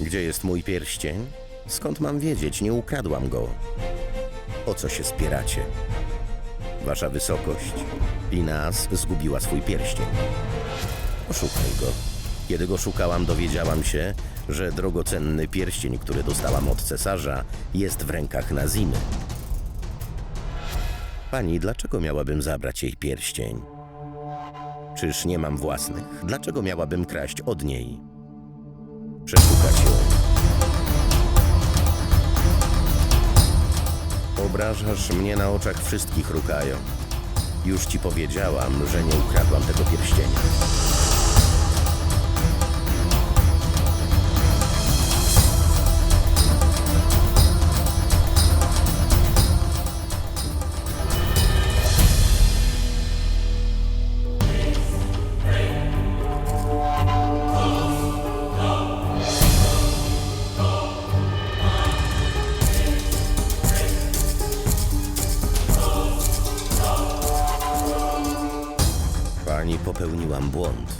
Gdzie jest mój pierścień? Skąd mam wiedzieć? Nie ukradłam go. O co się spieracie? Wasza wysokość, Linas zgubiła swój pierścień. Poszukaj go. Kiedy go szukałam, dowiedziałam się, że drogocenny pierścień, który dostałam od cesarza, jest w rękach Nazimy. Pani, dlaczego miałabym zabrać jej pierścień? Czyż nie mam własnych? Dlaczego miałabym kraść od niej? Przeszukać ją. Obrażasz mnie na oczach wszystkich, Rukajo. Już ci powiedziałam, że nie ukradłam tego pierścienia. pani popełniłam błąd.